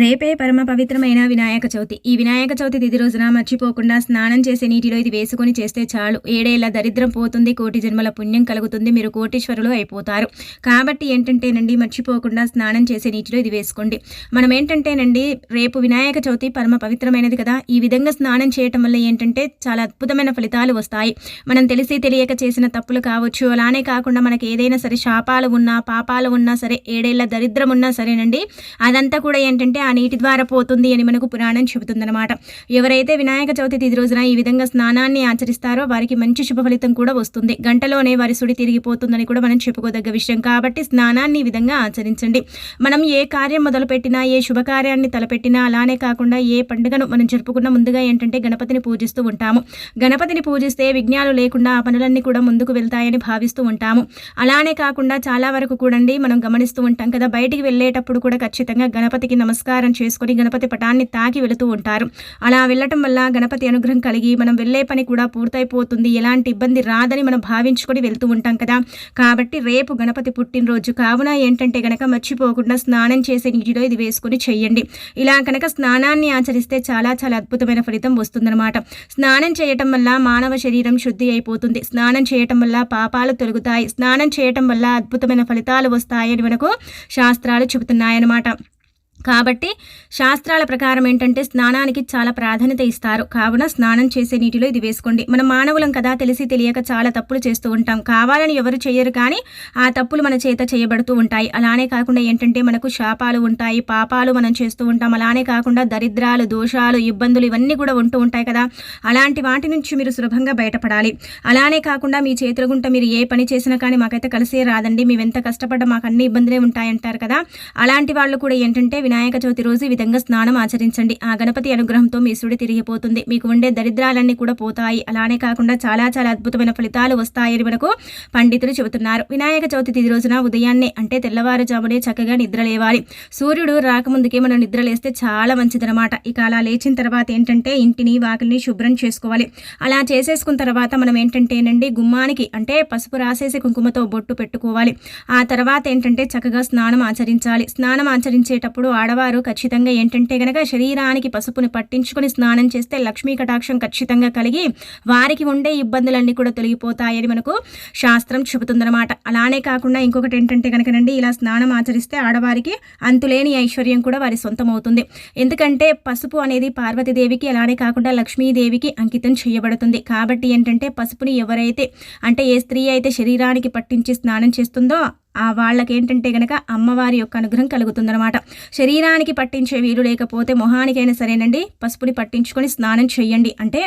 రేపే పరమ పవిత్రమైన వినాయక చవితి. ఈ వినాయక చవితి తిది రోజున మర్చిపోకుండా స్నానం చేసే నీటిలో ఇది వేసుకొని చేస్తే చాలు. ఏడేళ్ళ దరిద్రం పోతుంది కోటి జన్మల పుణ్యం కలుగుతుంది మీరు కోటీశ్వరులు అయిపోతారు. కాబట్టి ఏంటంటేనండి మర్చిపోకుండా స్నానం చేసే నీటిలో ఇది వేసుకోండి. మనం ఏంటంటేనండి రేపు వినాయక చవితి పరమ పవిత్రమైనది కదా. ఈ విధంగా స్నానం చేయటం వల్ల ఏంటంటే చాలా అద్భుతమైన ఫలితాలు వస్తాయి. మనం తెలిసి తెలియక చేసిన తప్పులు కావచ్చు అలానే కాకుండా మనకి ఏదైనా సరే శాపాలు ఉన్నా పాపాలు ఉన్నా సరే ఏడేళ్ళ దరిద్రం ఉన్నా సరేనండి అదంతా కూడా ఏంటంటే ఆ నీటి ద్వారా పోతుంది అని మనకు పురాణం చెబుతుందన్నమాట. ఎవరైతే వినాయక చవితి తిది రోజున ఈ విధంగా స్నానాన్ని ఆచరిస్తారో వారికి మంచి శుభ ఫలితం కూడా వస్తుంది. గంటలోనే వారి సుడి తిరిగిపోతుందని కూడా మనం చెప్పుకోదగ్గ విషయం. కాబట్టి స్నానాన్ని ఈ విధంగా ఆచరించండి. మనం ఏ కార్యం మొదలుపెట్టినా ఏ శుభకార్యాన్ని తలపెట్టినా అలానే కాకుండా ఏ పండుగను మనం జరుపుకున్న ముందుగా ఏంటంటే గణపతిని పూజిస్తూ ఉంటాము. గణపతిని పూజిస్తే విఘ్నాలు లేకుండా ఆ పనులన్నీ కూడా ముందుకు వెళ్తాయని భావిస్తూ ఉంటాము. అలానే కాకుండా చాలా వరకు కూడండి మనం గమనిస్తూ ఉంటాం కదా బయటికి వెళ్ళేటప్పుడు కూడా ఖచ్చితంగా గణపతికి నమస్కారం చేసుకొని గణపతి పటాన్ని తాకి వెళుతూ ఉంటారు. అలా వెళ్ళటం వల్ల గణపతి అనుగ్రహం కలిగి మనం వెళ్ళే పని కూడా పూర్తయిపోతుంది. ఎలాంటి ఇబ్బంది రాదని మనం భావించుకొని వెళ్తూ ఉంటాం కదా. కాబట్టి రేపు గణపతి పుట్టినరోజు. కావున ఏంటంటే గనక మర్చిపోకుండా స్నానం చేసే నీటిలో ఇది వేసుకొని చెయ్యండి. ఇలా కనుక స్నానాన్ని ఆచరిస్తే చాలా చాలా అద్భుతమైన ఫలితం వస్తుందన్నమాట. స్నానం చేయటం వల్ల మానవ శరీరం శుద్ధి అయిపోతుంది. స్నానం చేయటం వల్ల పాపాలు తొలగుతాయి. స్నానం చేయటం వల్ల అద్భుతమైన ఫలితాలు వస్తాయని మనకు శాస్త్రాలు చెబుతున్నాయన్నమాట. కాబట్టి శాస్త్రాల ప్రకారం ఏంటంటే స్నానానికి చాలా ప్రాధాన్యత ఇస్తారు. కావున స్నానం చేసే నీటిలో ఇది వేసుకోండి. మనం మానవులం కదా తెలిసి తెలియక చాలా తప్పులు చేస్తూ ఉంటాం. కావాలని ఎవరు చేయరు కానీ ఆ తప్పులు మన చేత చేయబడుతూ ఉంటాయి. అలానే కాకుండా ఏంటంటే మనకు శాపాలు ఉంటాయి పాపాలు మనం చేస్తూ ఉంటాం. అలానే కాకుండా దరిద్రాలు దోషాలు ఇబ్బందులు ఇవన్నీ కూడా ఉంటూ ఉంటాయి కదా. అలాంటి వాటి నుంచి మీరు సులభంగా బయటపడాలి. అలానే కాకుండా మీ చేతులగుంట మీరు ఏ పని చేసినా కానీ మాకైతే కలిసే రాదండి. మేము ఎంత కష్టపడ్డా మాకు అన్ని ఇబ్బందులే ఉంటాయంటారు కదా. అలాంటి వాళ్ళు కూడా ఏంటంటే వినాయక చవితి రోజు ఈ విధంగా స్నానం ఆచరించండి. ఆ గణపతి అనుగ్రహంతో మీ సుడి తిరిగిపోతుంది. మీకు ఉండే దరిద్రాలన్నీ కూడా పోతాయి. అలానే కాకుండా చాలా చాలా అద్భుతమైన ఫలితాలు వస్తాయని మనకు పండితులు చెబుతున్నారు. వినాయక చవితి తిది రోజున ఉదయాన్నే అంటే తెల్లవారుజామునే చక్కగా నిద్ర లేవాలి సూర్యుడు రాకముందుకే మనం నిద్ర లేస్తే చాలా మంచిదనమాట ఇక అలా లేచిన తర్వాత ఏంటంటే ఇంటిని వాకిల్ని శుభ్రం చేసుకోవాలి. అలా చేసేసుకున్న తర్వాత మనం ఏంటంటేనండి గుమ్మానికి అంటే పసుపు రాసేసి కుంకుమతో బొట్టు పెట్టుకోవాలి. ఆ తర్వాత ఏంటంటే చక్కగా స్నానం ఆచరించాలి. స్నానం ఆచరించేటప్పుడు ఆడవారు ఖచ్చితంగా ఏంటంటే గనక శరీరానికి పసుపుని పట్టించుకొని స్నానం చేస్తే లక్ష్మీ కటాక్షం ఖచ్చితంగా కలిగి వారికి ఉండే ఇబ్బందులన్నీ కూడా తొలగిపోతాయని మనకు శాస్త్రం చెబుతుందన్నమాట. అలానే కాకుండా ఇంకొకటి ఏంటంటే కనుకనండి ఇలా స్నానం ఆచరిస్తే ఆడవారికి అంతులేని ఐశ్వర్యం కూడా వారి సొంతం అవుతుంది ఎందుకంటే పసుపు అనేది పార్వతీదేవికి అలానే కాకుండా లక్ష్మీదేవికి అంకితం చేయబడుతుంది. కాబట్టి ఏంటంటే పసుపుని ఎవరైతే అంటే ఏ స్త్రీ అయితే శరీరానికి పట్టించి స్నానం చేస్తుందో ఆ వాళ్ళకి ఏంటంటే గనక అమ్మవారి యొక్క అనుగ్రహం కలుగుతుందనమాట శరీరానికి పట్టించే వీలు లేకపోతే మొహానికైనా సరేనండి పసుపుని పట్టించుకొని స్నానం చేయండి అంటే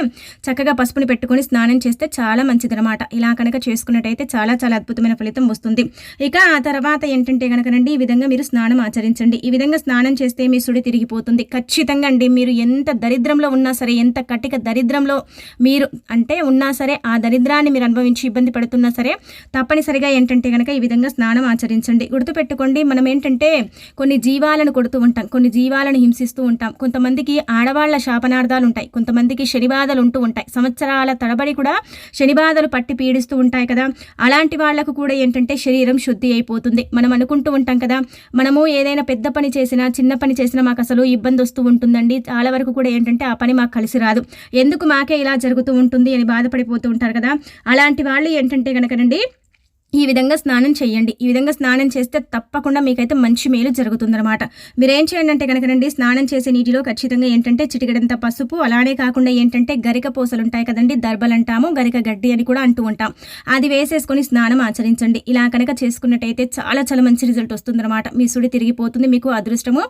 చక్కగా పసుపుని పెట్టుకొని స్నానం చేస్తే చాలా మంచిదనమాట ఇలా కనుక చేసుకున్నట్టయితే చాలా చాలా అద్భుతమైన ఫలితం వస్తుంది. ఇక ఆ తర్వాత ఏంటంటే కనుకనండి ఈ విధంగా మీరు స్నానం ఆచరించండి. ఈ విధంగా స్నానం చేస్తే మీ సుడి తిరిగిపోతుంది. ఖచ్చితంగా అండి మీరు ఎంత దరిద్రంలో ఉన్నా సరే ఎంత కటిక దరిద్రంలో మీరు అంటే ఉన్నా సరే ఆ దరిద్రాన్ని మీరు అనుభవించి ఇబ్బంది పడుతున్నా సరే తప్పనిసరిగా ఏంటంటే కనుక ఈ విధంగా స్నానం మనం ఆచరించండి. గుర్తుపెట్టుకోండి మనం ఏంటంటే కొన్ని జీవాలను కొడుతూ ఉంటాం కొన్ని జీవాలను హింసిస్తూ ఉంటాం. కొంతమందికి ఆడవాళ్ళ శాపనార్థాలు ఉంటాయి కొంతమందికి శనిబాధలు ఉంటూ ఉంటాయి. సంవత్సరాల తడబడి కూడా శనిబాధలు పట్టి పీడిస్తూ ఉంటాయి కదా. అలాంటి వాళ్ళకు కూడా ఏంటంటే శరీరం శుద్ధి అయిపోతుంది. మనం అనుకుంటూ ఉంటాం కదా మనము ఏదైనా పెద్ద పని చేసినా చిన్న పని చేసినా మాకు అసలు ఇబ్బంది వస్తూ ఉంటుందండి. చాలా వరకు కూడా ఏంటంటే ఆ పని మాకు కలిసి రాదు. ఎందుకు మాకే ఇలా జరుగుతూ ఉంటుంది అని బాధపడిపోతూ ఉంటారు కదా. అలాంటి వాళ్ళు ఏంటంటే కనుకనండి ఈ విధంగా స్నానం చేయండి ఈ విధంగా స్నానం చేస్తే తప్పకుండా మీకైతే మంచి మేలు జరుగుతుందన్నమాట. మీరేం చేయండి అంటే కనుకనండి స్నానం చేసే నీటిలో ఖచ్చితంగా ఏంటంటే చిటికడంత పసుపు అలానే కాకుండా ఏంటంటే గరిక పూసలు ఉంటాయి కదండి దర్బలు అంటాము గరిక గడ్డి అని కూడా అంటూ ఉంటాం. అది వేసేసుకొని స్నానం ఆచరించండి. ఇలా కనుక చేసుకున్నట్టయితే చాలా చాలా మంచి రిజల్ట్ వస్తుందన్నమాట. మీ సుడి తిరిగిపోతుంది మీకు అదృష్టము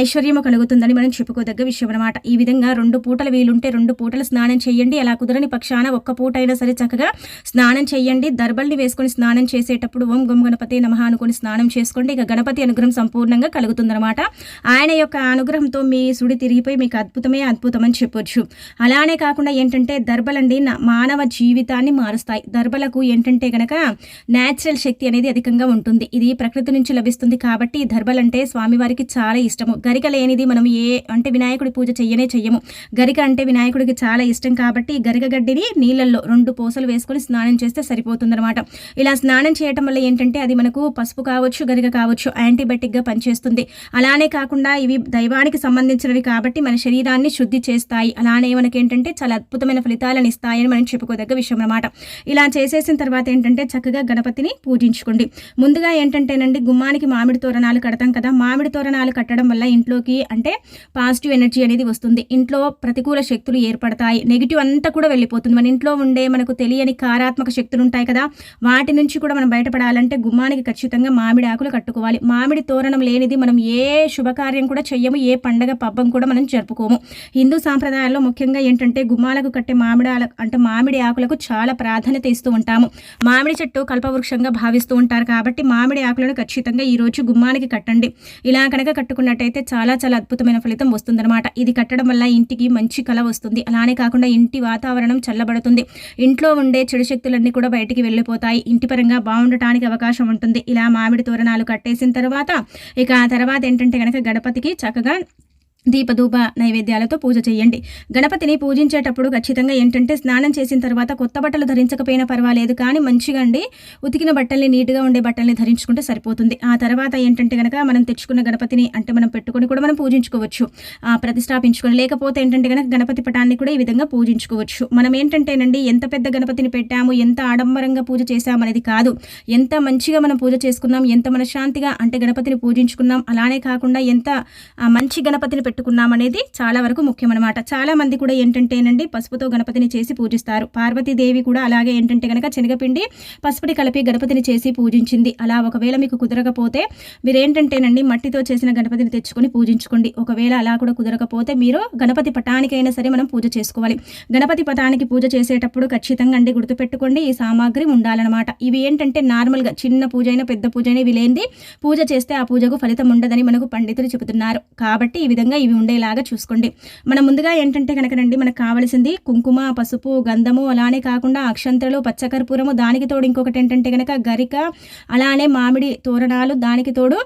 ఐశ్వర్యము కలుగుతుందని మనం చెప్పుకోదగ్గ విషయం అనమాట ఈ విధంగా రెండు పూటలు వీలుంటే రెండు పూటలు స్నానం చేయండి అలా కుదరని పక్షాన ఒక్క పూట అయినా సరే చక్కగా స్నానం చేయండి దర్బల్ని వేసుకొని స్నానం స్నానం చేసేటప్పుడు ఓం గం గణపతి నమ అనుకుని స్నానం చేసుకోండి. ఇక గణపతి అనుగ్రహం సంపూర్ణంగా కలుగుతుందన్నమాట. ఆయన యొక్క అనుగ్రహంతో మీ సుడి తిరిగిపోయి మీకు అద్భుతమే అద్భుతం అని చెప్పొచ్చు. అలానే కాకుండా ఏంటంటే దర్బలండి మానవ జీవితాన్ని మారుస్తాయి. దర్బలకు ఏంటంటే కనుక న్యాచురల్ శక్తి అనేది అధికంగా ఉంటుంది. ఇది ప్రకృతి నుంచి లభిస్తుంది కాబట్టి దర్బలంటే స్వామివారికి చాలా ఇష్టము. గరిక లేనిది మనం ఏ అంటే వినాయకుడి పూజ చెయ్యనే చెయ్యము. గరిక అంటే వినాయకుడికి చాలా ఇష్టం కాబట్టి గరిక గడ్డిని నీళ్ళల్లో రెండు పూసలు వేసుకొని స్నానం చేస్తే సరిపోతుందన్నమాట. ఇలా స్నానం స్నానం చేయటం వల్ల ఏంటంటే అది మనకు పసుపు కావచ్చు గరిగ కావచ్చు యాంటీబయాటిక్గా పనిచేస్తుంది. అలానే కాకుండా ఇవి దైవానికి సంబంధించినవి కాబట్టి మన శరీరాన్ని శుద్ధి చేస్తాయి. అలానే మనకి ఏంటంటే చాలా అద్భుతమైన ఫలితాలను ఇస్తాయని మనం చెప్పుకోదగ్గ విషయం అనమాట ఇలా చేసేసిన తర్వాత ఏంటంటే చక్కగా గణపతిని పూజించుకోండి. ముందుగా ఏంటంటేనండి గుమ్మానికి మామిడి తోరణాలు కడతాం కదా మామిడి తోరణాలు కట్టడం వల్ల ఇంట్లోకి అంటే పాజిటివ్ ఎనర్జీ అనేది వస్తుంది. ఇంట్లో ప్రతికూల శక్తులు ఏర్పడతాయి. నెగిటివ్ అంతా కూడా వెళ్ళిపోతుంది. మన ఇంట్లో ఉండే మనకు తెలియని కారాత్మక శక్తులు ఉంటాయి కదా వాటి నుంచి కూడా మనం బయటపడాలంటే గుమ్మానికి ఖచ్చితంగా మామిడి ఆకులు కట్టుకోవాలి. మామిడి తోరణం లేనిది మనం ఏ శుభకార్యం కూడా చెయ్యము ఏ పండగ పబ్బం కూడా మనం జరుపుకోము. హిందూ సాంప్రదాయాల్లో ముఖ్యంగా ఏంటంటే గుమ్మాలకు కట్టే మామిడి అంటే మామిడి ఆకులకు చాలా ప్రాధాన్యత ఇస్తూ ఉంటాము. మామిడి చెట్టు కల్పవృక్షంగా భావిస్తూ ఉంటారు కాబట్టి మామిడి ఆకులను ఖచ్చితంగా ఈ రోజు గుమ్మానికి కట్టండి. ఇలా కనుక కట్టుకున్నట్టయితే చాలా చాలా అద్భుతమైన ఫలితం వస్తుందన్నమాట. ఇది కట్టడం వల్ల ఇంటికి మంచి కళ వస్తుంది. అలానే కాకుండా ఇంటి వాతావరణం చల్లబడుతుంది. ఇంట్లో ఉండే చెడు శక్తులన్నీ కూడా బయటికి వెళ్ళిపోతాయి. ఇంటి పరంగా బాగుండటానికి అవకాశం ఉంటుంది. ఇలా మామిడి తోరణాలు కట్టేసిన తర్వాత ఇక ఆ తర్వాత ఏంటంటే కనుక గణపతికి చక్కగా దీపధూప నైవేద్యాలతో పూజ చేయండి. గణపతిని పూజించేటప్పుడు ఖచ్చితంగా ఏంటంటే స్నానం చేసిన తర్వాత కొత్త బట్టలు ధరించకపోయినా పర్వాలేదు కానీ మంచిగా అండి. ఉతికిన బట్టల్ని నీట్గా ఉండే బట్టల్ని ధరించుకుంటే సరిపోతుంది. ఆ తర్వాత ఏంటంటే కనుక మనం తెచ్చుకున్న గణపతిని అంటే మనం పెట్టుకొని కూడా మనం పూజించుకోవచ్చు. ప్రతిష్టాపించుకొని లేకపోతే ఏంటంటే కనుక గణపతి పటాన్ని కూడా ఈ విధంగా పూజించుకోవచ్చు. మనం ఏంటంటేనండి ఎంత పెద్ద గణపతిని పెట్టాము ఎంత ఆడంబరంగా పూజ చేశామనేది కాదు. ఎంత మంచిగా మనం పూజ చేసుకున్నాం ఎంత మనశ్శాంతిగా అంటే గణపతిని పూజించుకున్నాం అలానే కాకుండా ఎంత మంచి గణపతిని పెట్టుకున్నామనేది చాలా వరకు ముఖ్యమనమాట చాలా మంది కూడా ఏంటంటేనండి పసుపుతో గణపతిని చేసి పూజిస్తారు. పార్వతీదేవి కూడా అలాగే ఏంటంటే కనుక శనగపిండి పసుపుని కలిపి గణపతిని చేసి పూజించింది. అలా ఒకవేళ మీకు కుదరకపోతే మీరు ఏంటంటేనండి మట్టితో చేసిన గణపతిని తెచ్చుకొని పూజించుకోండి. ఒకవేళ అలా కూడా కుదరకపోతే మీరు గణపతి పటానికైనా సరే మనం పూజ చేసుకోవాలి. గణపతి పటానికి పూజ చేసేటప్పుడు ఖచ్చితంగా అండి గుర్తుపెట్టుకోండి ఈ సామాగ్రి ఉండాలన్నమాట. ఇవి ఏంటంటే నార్మల్గా చిన్న పూజ అయినా పెద్ద పూజ అయినా వీలైంది. పూజ చేస్తే ఆ పూజకు ఫలితం ఉండదని మనకు పండితులు చెబుతున్నారు. కాబట్టి ఈ విధంగా ఇవి ఉండేలాగా చూసుకోండి. మనం ముందుగా ఏంటంటే కనుకనండి మనకు కావాల్సింది కుంకుమ పసుపు గంధము అలానే కాకుండా అక్షంతలు పచ్చకర్పూరము దానికి తోడు ఇంకొకటి ఏంటంటే కనుక గరిక అలానే మామిడి తోరణాలు దానికి తోడు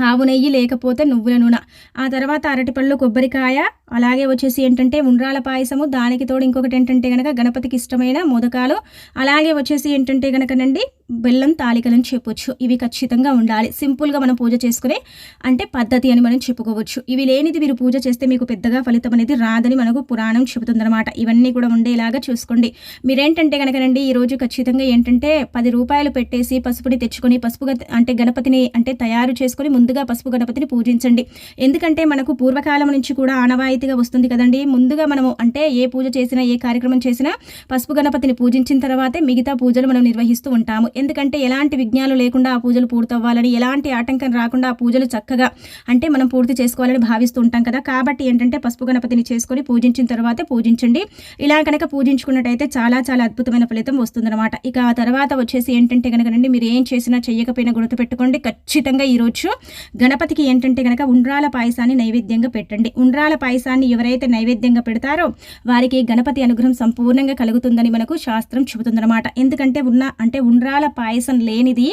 ఆవు నెయ్యి లేకపోతే నువ్వుల నూనె. ఆ తర్వాత అరటిపళ్ళు కొబ్బరికాయ అలాగే వచ్చేసి ఏంటంటే ఉండ్రాల పాయసము దానికి తోడు ఇంకొకటి ఏంటంటే కనుక గణపతికి ఇష్టమైన మోదకాలు అలాగే వచ్చేసి ఏంటంటే కనుకనండి బెల్లం తాలికలని చెప్పొచ్చు. ఇవి ఖచ్చితంగా ఉండాలి. సింపుల్గా మనం పూజ చేసుకునే అంటే పద్ధతి అని మనం చెప్పుకోవచ్చు. ఇవి లేనిది మీరు పూజ చేస్తే మీకు పెద్దగా ఫలితం అనేది రాదని మనకు పురాణం చెబుతుందన్నమాట. ఇవన్నీ కూడా ఉండేలాగా చూసుకోండి. మీరేంటంటే కనుకనండి ఈరోజు ఖచ్చితంగా ఏంటంటే పది రూపాయలు పెట్టేసి పసుపుని తెచ్చుకొని పసుపు అంటే గణపతిని అంటే తయారు చేసుకొని ముందు ముందుగా పసుపు గణపతిని పూజించండి. ఎందుకంటే మనకు పూర్వకాలం నుంచి కూడా ఆనవాయితీగా వస్తుంది కదండి. ముందుగా మనము అంటే ఏ పూజ చేసినా ఏ కార్యక్రమం చేసినా పసుపు గణపతిని పూజించిన తర్వాతే మిగతా పూజలు మనం నిర్వహిస్తూ ఉంటాము. ఎందుకంటే ఎలాంటి విఘ్నాలు లేకుండా ఆ పూజలు పూర్తవ్వాలని ఎలాంటి ఆటంకం రాకుండా ఆ పూజలు చక్కగా అంటే మనం పూర్తి చేసుకోవాలని భావిస్తూ ఉంటాం కదా. కాబట్టి ఏంటంటే పసుపు గణపతిని చేసుకొని పూజించిన తర్వాతే పూజించండి. ఇలా కనుక పూజించుకున్నట్టయితే చాలా చాలా అద్భుతమైన ఫలితం వస్తుందన్నమాట. ఇక ఆ తర్వాత వచ్చేసి ఏంటంటే కనుకనండి మీరు ఏం చేసినా చెయ్యకపోయినా గుర్తుపెట్టుకోండి. ఖచ్చితంగా ఈరోజు గణపతికి ఏంటంటే కనుక ఉండ్రాల పాయసాన్ని నైవేద్యంగా పెట్టండి. ఉండ్రాల పాయసాన్ని ఎవరైతే నైవేద్యంగా పెడతారో వారికి గణపతి అనుగ్రహం సంపూర్ణంగా కలుగుతుందని మనకు శాస్త్రం చెబుతుందన్నమాట. ఎందుకంటే ఉన్న అంటే ఉండ్రాల పాయసం లేనిది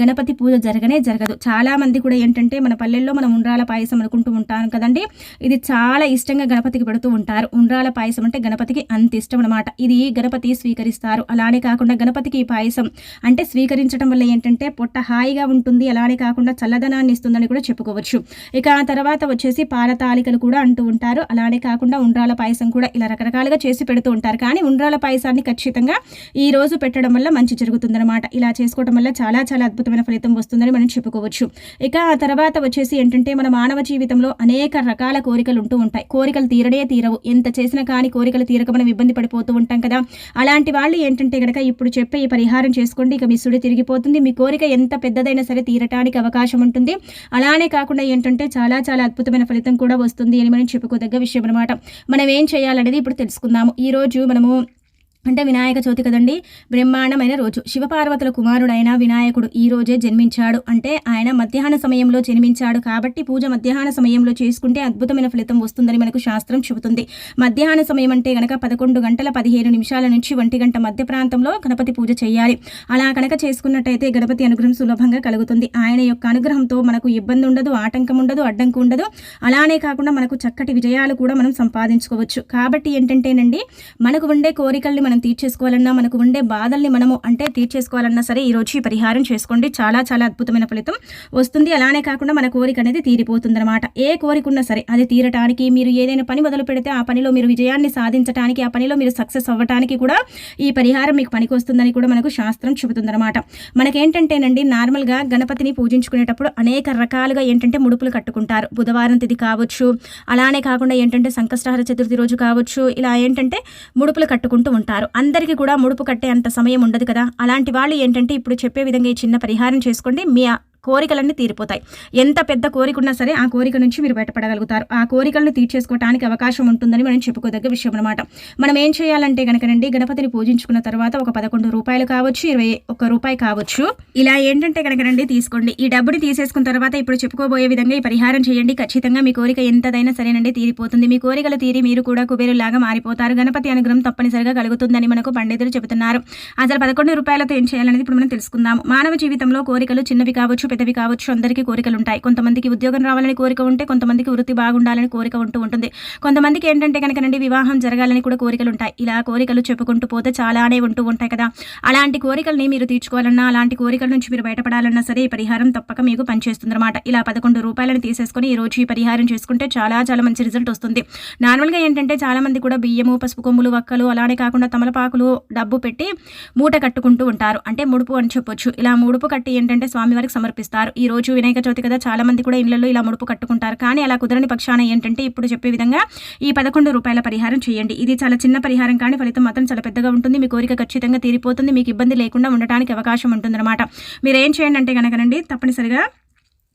గణపతి పూజ జరగనే జరగదు. చాలా మంది కూడా ఏంటంటే మన పల్లెల్లో మనం ఉండ్రాల పాయసం అనుకుంటూ ఉంటాం కదండి. ఇది చాలా ఇష్టంగా గణపతికి పెడుతూ ఉంటారు. ఉండ్రాల పాయసం అంటే గణపతికి అంత ఇష్టం అనమాట ఇది గణపతి స్వీకరిస్తారు. అలానే కాకుండా గణపతికి పాయసం అంటే స్వీకరించడం వల్ల ఏంటంటే పొట్ట హాయిగా ఉంటుంది. అలానే కాకుండా చల్లదనాన్ని వస్తుందని కూడా చెప్పుకోవచ్చు. ఇక ఆ తర్వాత వచ్చేసి పాలతాలికలు కూడా అంటూ ఉంటారు. అలానే కాకుండా ఉండ్రాల పాయసం కూడా ఇలా రకరకాలుగా చేసి పెడుతూ ఉంటారు. కానీ ఉండ్రాల పాయసాన్ని ఖచ్చితంగా ఈ రోజు పెట్టడం వల్ల మంచి జరుగుతుందన్నమాట. ఇలా చేసుకోవడం వల్ల చాలా చాలా అద్భుతమైన ఫలితం వస్తుందని మనం చెప్పుకోవచ్చు. ఇక ఆ తర్వాత వచ్చేసి ఏంటంటే మన మానవ జీవితంలో అనేక రకాల కోరికలు ఉంటూ ఉంటాయి. కోరికలు తీరడే తీరవు. ఎంత చేసినా కానీ కోరికలు తీరక మనం ఇబ్బంది పడిపోతూ ఉంటాం కదా. అలాంటి వాళ్ళు ఏంటంటే కనుక ఇప్పుడు చెప్పే ఈ పరిహారం చేసుకోండి. ఇక మీ సుడి తిరిగిపోతుంది. మీ కోరిక ఎంత పెద్దదైనా సరే తీరటానికి అవకాశం ఉంటుంది. అలానే కాకుండా ఏంటంటే చాలా చాలా అద్భుతమైన ఫలితం కూడా వస్తుంది అని మనం చెప్పుకోదగ్గ విషయం అనమాట మనం ఏం చేయాలనేది ఇప్పుడు తెలుసుకుందాము. ఈరోజు మనము అంటే వినాయక చవితి కదండి? బ్రహ్మాండమైన రోజు. శివపార్వతుల కుమారుడైన వినాయకుడు ఈ రోజే జన్మించాడు. అంటే ఆయన మధ్యాహ్న సమయంలో జన్మించాడు కాబట్టి పూజ మధ్యాహ్న సమయంలో చేసుకుంటే అద్భుతమైన ఫలితం వస్తుందని మనకు శాస్త్రం చెబుతుంది. మధ్యాహ్న సమయం అంటే గనక పదకొండు గంటల పదిహేను నిమిషాల నుంచి ఒంటి గంట మధ్య ప్రాంతంలో గణపతి పూజ చేయాలి. అలా కనుక చేసుకున్నట్టయితే గణపతి అనుగ్రహం సులభంగా కలుగుతుంది. ఆయన యొక్క అనుగ్రహంతో మనకు ఇబ్బంది ఉండదు ఆటంకం ఉండదు అడ్డంకు ఉండదు. అలానే కాకుండా మనకు చక్కటి విజయాలు కూడా మనం సంపాదించుకోవచ్చు. కాబట్టి ఏంటంటేనండి మనకు ఉండే కోరికల్ని మనం తీర్చేసుకోవాలన్నా మనకు ఉండే బాధల్ని మనము అంటే తీర్చేసుకోవాలన్నా సరే ఈ రోజు ఈ పరిహారం చేసుకోండి. చాలా చాలా అద్భుతమైన ఫలితం వస్తుంది. అలానే కాకుండా మన కోరిక అనేది తీరిపోతుందన్నమాట. ఏ కోరిక ఉన్నా సరే అది తీరటానికి మీరు ఏదైనా పని మొదలు పెడితే ఆ పనిలో మీరు విజయాన్ని సాధించడానికి ఆ పనిలో మీరు సక్సెస్ అవ్వటానికి కూడా ఈ పరిహారం మీకు పనికి వస్తుందని కూడా మనకు శాస్త్రం చెబుతుందన్నమాట. మనకేంటంటేనండి నార్మల్గా గణపతిని పూజించుకునేటప్పుడు అనేక రకాలుగా ఏంటంటే ముడుపులు కట్టుకుంటారు. బుధవారం తిథి కావచ్చు అలానే కాకుండా ఏంటంటే సంకష్టహార చతుర్థి రోజు కావచ్చు ఇలా ఏంటంటే ముడుపులు కట్టుకుంటూ ఉంటారు. అందరికీ కూడా ముడుపు కట్టే అంత సమయం ఉండదు కదా. అలాంటి వాళ్ళు ఏంటంటే ఇప్పుడు చెప్పే విధంగా ఈ చిన్న పరిహారం చేసుకోండి. మీ కోరికలన్నీ తీరిపోతాయి. ఎంత పెద్ద కోరిక ఉన్నా సరే ఆ కోరిక నుంచి మీరు బయటపడగలుగుతారు. ఆ కోరికలను తీర్చేసుకోవడానికి అవకాశం ఉంటుందని మనం చెప్పుకోదగ్గ విషయం అనమాట మనం ఏం చేయాలంటే కనుకనండి గణపతిని పూజించుకున్న తర్వాత ఒక పదకొండు రూపాయలు కావచ్చు ఇరవై ఒక్క రూపాయి కావచ్చు. ఇలా ఏంటంటే కనుకనండి తీసుకోండి. ఈ డబ్బుని తీసేసుకున్న తర్వాత ఇప్పుడు చెప్పుకోబోయే విధంగా ఈ పరిహారం చేయండి. ఖచ్చితంగా మీ కోరిక ఎంతదైనా సరేనండి తీరిపోతుంది. మీ కోరికలు తీరి మీరు కూడా కుబేరులాగా మారిపోతారు. గణపతి అనుగ్రహం తప్పనిసరిగా కలుగుతుందని మనకు పండితులు చెబుతున్నారు. అసలు పదకొండు రూపాయలతో ఏం చేయాలనేది ఇప్పుడు మనం తెలుసుకుందాము. మానవ జీవితంలో కోరికలు చిన్నవి కావచ్చు పెద్దవి కావచ్చు అందరికీ కోరికలు ఉంటాయి కొంతమందికి ఉద్యోగం రావాలని కోరిక ఉంటే కొంతమందికి వృత్తి బాగుండాలని కోరిక ఉంటూ ఉంటుంది. కొంతమందికి ఏంటంటే కనుకనండి వివాహం జరగాలని కూడా కోరికలు ఉంటాయి ఇలా కోరికలు చెప్పుకుంటూ పోతే చాలానే ఉంటూ ఉంటాయి కదా. అలాంటి కోరికల్ని మీరు తీర్చుకోవాలన్నా అలాంటి కోరికల నుంచి మీరు బయటపడాలన్నా సరే ఈ పరిహారం తప్పక మీకు పనిచేస్తుందన్నమాట. ఇలా పదకొండు రూపాయలను తీసేసుకొని ఈ రోజు ఈ పరిహారం చేసుకుంటే చాలా చాలా మంచి రిజల్ట్ వస్తుంది. నార్మల్గా ఏంటంటే చాలా మంది కూడా బియ్యము పసుపు కొమ్ములు వక్కలు అలానే కాకుండా తమలపాకులు డబ్బు పెట్టి మూట కట్టుకుంటూ ఉంటారు. అంటే ముడుపు అని చెప్పొచ్చు. ఇలా ముడుపు కట్టి ఏంటంటే స్వామివారికి సమర్పిస్తారు ఈ రోజు వినాయక చవితి కదా చాలా మంది కూడా ఇళ్ళలో ఇలా ముడుపు కట్టుకుంటారు. కానీ అలా కుదరని పక్షాన ఏంటంటే ఇప్పుడు చెప్పే విధంగా ఈ పదకొండు రూపాయల పరిహారం చేయండి. ఇది చాలా చిన్న పరిహారం కానీ ఫలితం మాత్రం చాలా పెద్దగా ఉంటుంది. మీ కోరిక ఖచ్చితంగా తీరిపోతుంది. మీకు ఇబ్బంది లేకుండా ఉండటానికి అవకాశం ఉంటుందన్నమాట. మీరు ఏం చేయండి అంటే కనుకనండి తప్పనిసరిగా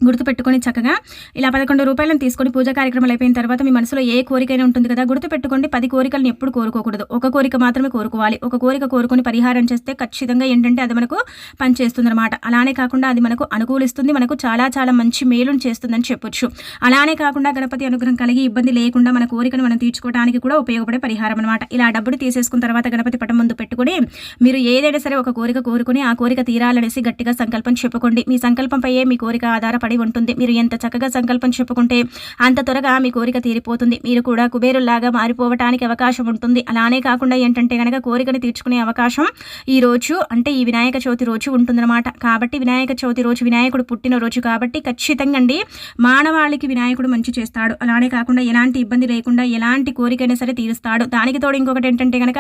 గుర్తుపెట్టుకొని చక్కగా ఇలా పదకొండు రూపాయలను తీసుకొని పూజా కార్యక్రమాలు అయిపోయిన తర్వాత మీ మనసులో ఏ కోరికైనా ఉంటుంది కదా గుర్తుపెట్టుకోండి పది కోరికలను ఎప్పుడు కోరుకోకూడదు. ఒక కోరిక మాత్రమే కోరుకోవాలి. ఒక కోరిక కోరుకొని పరిహారం చేస్తే ఖచ్చితంగా ఏంటంటే అది మనకు పనిచేస్తుంది అనమాట అలానే కాకుండా అది మనకు అనుకూలిస్తుంది మనకు చాలా చాలా మంచి మేలును చేస్తుందని చెప్పొచ్చు. అలానే కాకుండా గణపతి అనుగ్రహం కలిగి ఇబ్బంది లేకుండా మన కోరికను మనం తీర్చుకోవడానికి కూడా ఉపయోగపడే పరిహారం అనమాట ఇలా డబ్బులు తీసేసుకున్న తర్వాత గణపతి పటం ముందు పెట్టుకొని మీరు ఏదైనా సరే ఒక కోరిక కోరుకుని ఆ కోరిక తీరాలనేసి గట్టిగా సంకల్పం చెప్పుకోండి. మీ సంకల్పంపై మీ కోరిక పడి ఉంటుంది. మీరు ఎంత చక్కగా సంకల్పం చెప్పుకుంటే అంత త్వరగా మీ కోరిక తీరిపోతుంది. మీరు కూడా కుబేరులాగా మారిపోవటానికి అవకాశం ఉంటుంది. అలానే కాకుండా ఏంటంటే కనుక కోరికను తీర్చుకునే అవకాశం ఈ రోజు అంటే ఈ వినాయక చవితి రోజు ఉంటుందన్నమాట. కాబట్టి వినాయక చవితి రోజు వినాయకుడు పుట్టిన రోజు కాబట్టి ఖచ్చితంగా అండి మానవాళికి వినాయకుడు మంచి చేస్తాడు. అలానే కాకుండా ఎలాంటి ఇబ్బంది లేకుండా ఎలాంటి కోరికైనా సరే తీరుస్తాడు. దానికి తోడు ఇంకొకటి ఏంటంటే కనుక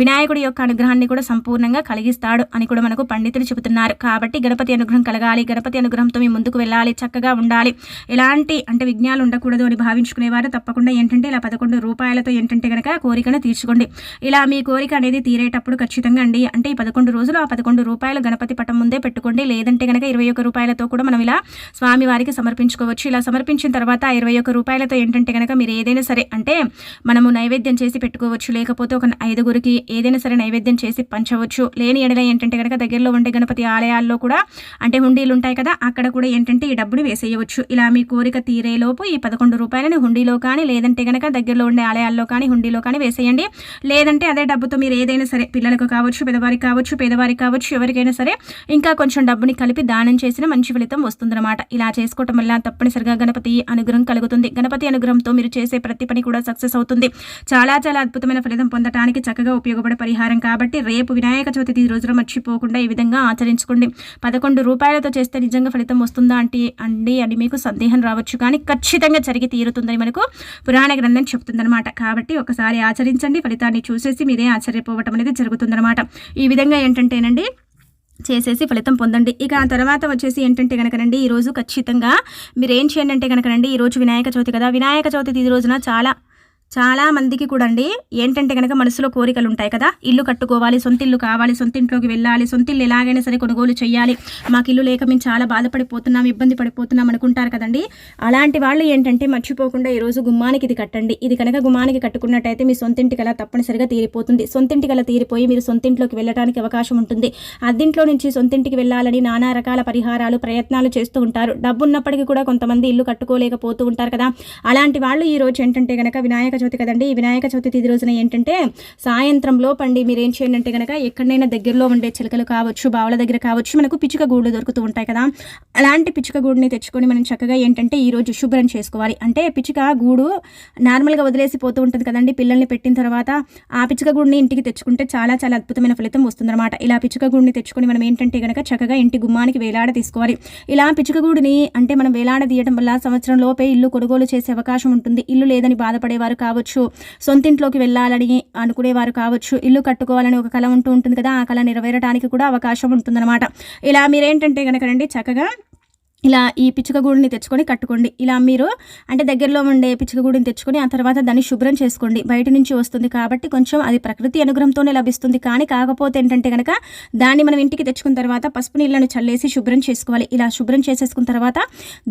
వినాయకుడి యొక్క అనుగ్రహాన్ని కూడా సంపూర్ణంగా కలిగిస్తాడు అని కూడా మనకు పండితులు చెబుతున్నారు. కాబట్టి గణపతి అనుగ్రహం కలగాలి. గణపతి అనుగ్రహంతో మీ ముందుకు వెళ్ళాలి. చక్కగా ఉండాలి. ఎలాంటి అంటే విఘ్నాలు ఉండకూడదు అని భావించుకునేవారు తప్పకుండా. ఏంటంటే ఇలా పదకొండు రూపాయలతో ఏంటంటే కనుక కోరికను తీర్చుకోండి. ఇలా మీ కోరిక అనేది తీరేటప్పుడు ఖచ్చితంగా అండి. అంటే ఈ పదకొండు రోజులు ఆ పదకొండు రూపాయలు గణపతి పటం ముందే పెట్టుకోండి. లేదంటే కనుక ఇరవై ఒక్క రూపాయలతో కూడా మనం ఇలా స్వామివారికి సమర్పించుకోవచ్చు. ఇలా సమర్పించిన తర్వాత ఆ ఇరవై ఒక్క రూపాయలతో ఏంటంటే కనుక మీరు ఏదైనా సరే అంటే మనము నైవేద్యం చేసి పెట్టుకోవచ్చు. లేకపోతే ఒక ఐదుగురికి ఏదైనా సరే నైవేద్యం చేసి పంచవచ్చు. లేని ఎడల ఏంటంటే కనుక దగ్గరలో ఉండే గణపతి ఆలయాల్లో కూడా అంటే హుండీలు ఉంటాయి కదా అక్కడ కూడా ఏంటంటే ఈ డబ్బుని వేసేయవచ్చు. ఇలా మీ కోరిక తీరేలోపు ఈ పదకొండు రూపాయలని హుండీలో కానీ లేదంటే కనుక దగ్గరలో ఉండే ఆలయాల్లో కానీ హుండీలో కానీ వేసేయండి. లేదంటే అదే డబ్బుతో మీరు ఏదైనా సరే పిల్లలకు కావచ్చు పెద్దవారికి కావచ్చు పేదవారికి కావచ్చు ఎవరికైనా సరే ఇంకా కొంచెం డబ్బుని కలిపి దానం చేసిన మంచి ఫలితం వస్తుందన్నమాట. ఇలా చేసుకోవటం వల్ల తప్పనిసరిగా గణపతి అనుగ్రహం కలుగుతుంది. గణపతి అనుగ్రహంతో మీరు చేసే ప్రతి పని కూడా సక్సెస్ అవుతుంది. చాలా చాలా అద్భుతమైన ఫలితం పొందడానికి చక్కగా ఉపయోగపడే పరిహారం కాబట్టి రేపు వినాయక చవితి రోజున మర్చిపోకుండా ఈ విధంగా ఆచరించుకోండి. పదకొండు రూపాయలతో చేస్తే నిజంగా ఫలితం వస్తుందా అంటే అండి అని మీకు సందేహం రావచ్చు కానీ ఖచ్చితంగా జరిగి తీరుతుందని మనకు పురాణ గ్రంథం చెప్తుందనమాట కాబట్టి ఒకసారి ఆచరించండి ఫలితాన్ని చూసేసి మీరే ఆశ్చర్యపోవటం అనేది జరుగుతుందనమాట ఈ విధంగా ఏంటంటేనండి చేసేసి ఫలితం పొందండి. ఇక ఆ తర్వాత వచ్చేసి ఏంటంటే కనుకనండి ఈరోజు ఖచ్చితంగా మీరు ఏం చేయండి అంటే కనుకనండి ఈరోజు వినాయక చవితి కదా. వినాయక చవితి ఈ రోజున చాలా చాలా మందికి కూడా అండి ఏంటంటే కనుక మనసులో కోరికలు ఉంటాయి కదా. ఇల్లు కట్టుకోవాలి సొంత ఇల్లు కావాలి సొంత ఇంట్లోకి వెళ్ళాలి సొంత ఇల్లు ఎలాగైనా సరే కొనుగోలు చేయాలి మాకు ఇల్లు లేక మేము చాలా బాధపడిపోతున్నాం ఇబ్బంది పడిపోతున్నాం అనుకుంటారు కదండి. అలాంటి వాళ్ళు ఏంటంటే మర్చిపోకుండా ఈరోజు గుమ్మానికి ఇది కట్టండి. ఇది కనుక గుమ్మానికి కట్టుకున్నట్టయితే మీ సొంత ఇంటికి అలా తప్పనిసరిగా తీరిపోతుంది. సొంత ఇంటికి అలా తీరిపోయి మీరు సొంత ఇంట్లోకి వెళ్ళడానికి అవకాశం ఉంటుంది. అద్దింట్లో నుంచి సొంత ఇంటికి వెళ్ళాలని నానా రకాల పరిహారాలు ప్రయత్నాలు చేస్తూ ఉంటారు. డబ్బు ఉన్నప్పటికీ కూడా కొంతమంది ఇల్లు కట్టుకోలేకపోతూ ఉంటారు కదా. అలాంటి వాళ్ళు ఈ రోజు ఏంటంటే కనుక వినాయక వినాయక చవితి కదండి. ఈ వినాయక చవితి తిది రోజున ఏంటంటే సాయంత్రంలో పండి మీరు ఏం చేయండి అంటే కనుక ఎక్కడైనా దగ్గరలో ఉండే చిలకలు కావచ్చు బావుల దగ్గర కావచ్చు మనకు పిచ్చుక గూళ్ళు దొరుకుతూ ఉంటాయి కదా. అలాంటి పిచ్చుక గూడుని తెచ్చుకొని మనం చక్కగా ఏంటంటే ఈ రోజు శుభ్రం చేసుకోవాలి. అంటే పిచ్చుక గూడు నార్మల్గా వదిలేసి పోతూ ఉంటుంది కదండి. పిల్లల్ని పెట్టిన తర్వాత ఆ పిచ్చుక గూడిని ఇంటికి తెచ్చుకుంటే చాలా చాలా అద్భుతమైన ఫలితం వస్తుందన్నమాట. ఇలా పిచ్చుక గూడిని తెచ్చుకొని మనం ఏంటంటే కనుక చక్కగా ఇంటి గుమ్మానికి వేలాడ తీసుకోవాలి. ఇలా పిచ్చుక గూడిని అంటే మనం వేలాడ తీయడం వల్ల సంవత్సరం లోపే ఇల్లు కొనుగోలు చేసే అవకాశం ఉంటుంది. ఇల్లు లేదని బాధపడేవారు కావచ్చు సొంతింట్లోకి వెళ్ళాలని అనుకునేవారు కావచ్చు ఇల్లు కట్టుకోవాలని ఒక కళ ఉంటూ ఉంటుంది కదా ఆ కళ నెరవేరడానికి కూడా అవకాశం ఉంటుందన్నమాట. ఇలా మీరేంటంటే కనుక చక్కగా ఇలా ఈ పిచ్చుక గూడిని తెచ్చుకొని కట్టుకోండి. ఇలా మీరు అంటే దగ్గరలో ఉండే పిచ్చుకగూడిని తెచ్చుకొని ఆ తర్వాత దాన్ని శుభ్రం చేసుకోండి. బయట నుంచి వస్తుంది కాబట్టి కొంచెం అది ప్రకృతి అనుగ్రహంతోనే లభిస్తుంది. కానీ కాకపోతే ఏంటంటే కనుక దాన్ని మనం ఇంటికి తెచ్చుకున్న తర్వాత పసుపు నీళ్ళను చల్లేసి శుభ్రం చేసుకోవాలి. ఇలా శుభ్రం చేసేసుకున్న తర్వాత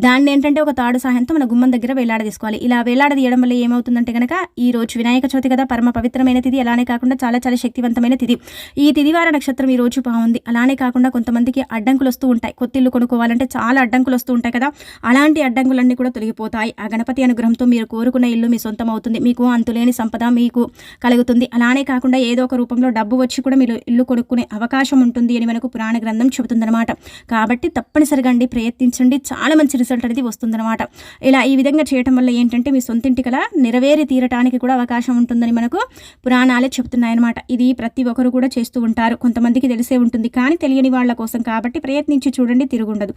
దాన్ని ఏంటంటే ఒక తాడు సహాయంతో మన గుమ్మం దగ్గర వేలాడదీసుకోవాలి. ఇలా వేలాడదీయడం వల్ల ఏమవుతుందంటే కనుక ఈ రోజు వినాయక చవితి కదా పరమ పవిత్రమైన తిథి. అలానే కాకుండా చాలా చాలా శక్తివంతమైన తిథి. ఈ తిదివార నక్షత్రం ఈ రోజు బాగుంది. అలానే కాకుండా కొంతమందికి అడ్డంకులు వస్తూ ఉంటాయి. కొత్తిల్లు కొనుక్కోవాలంటే చాలా అడ్డంకులు వస్తూ ఉంటాయి కదా అలాంటి అడ్డంకులన్నీ కూడా తొలగిపోతాయి. ఆ గణపతి అనుగ్రహంతో మీరు కోరుకున్న ఇల్లు మీ సొంతం అవుతుంది మీకు అంతులేని సంపద మీకు కలుగుతుంది. అలానే కాకుండా ఏదో ఒక రూపంలో డబ్బు వచ్చి కూడా మీరు ఇల్లు కొనుక్కునే అవకాశం ఉంటుంది అని మనకు పురాణ గ్రంథం చెబుతుందన్నమాట. కాబట్టి తప్పనిసరిగా అండి ప్రయత్నించండి. చాలా మంచి రిజల్ట్ అనేది వస్తుందన్నమాట. ఇలా ఈ విధంగా చేయటం వల్ల ఏంటంటే మీ సొంతింటి కల నెరవేరి తీరటానికి కూడా అవకాశం ఉంటుందని మనకు పురాణాలే చెబుతున్నాయన్నమాట. ఇది ప్రతి ఒక్కరు కూడా చేస్తూ ఉంటారు. కొంతమందికి తెలిసే ఉంటుంది. కానీ తెలియని వాళ్ళ కోసం కాబట్టి ప్రయత్నించి చూడండి తిరుగుండదు.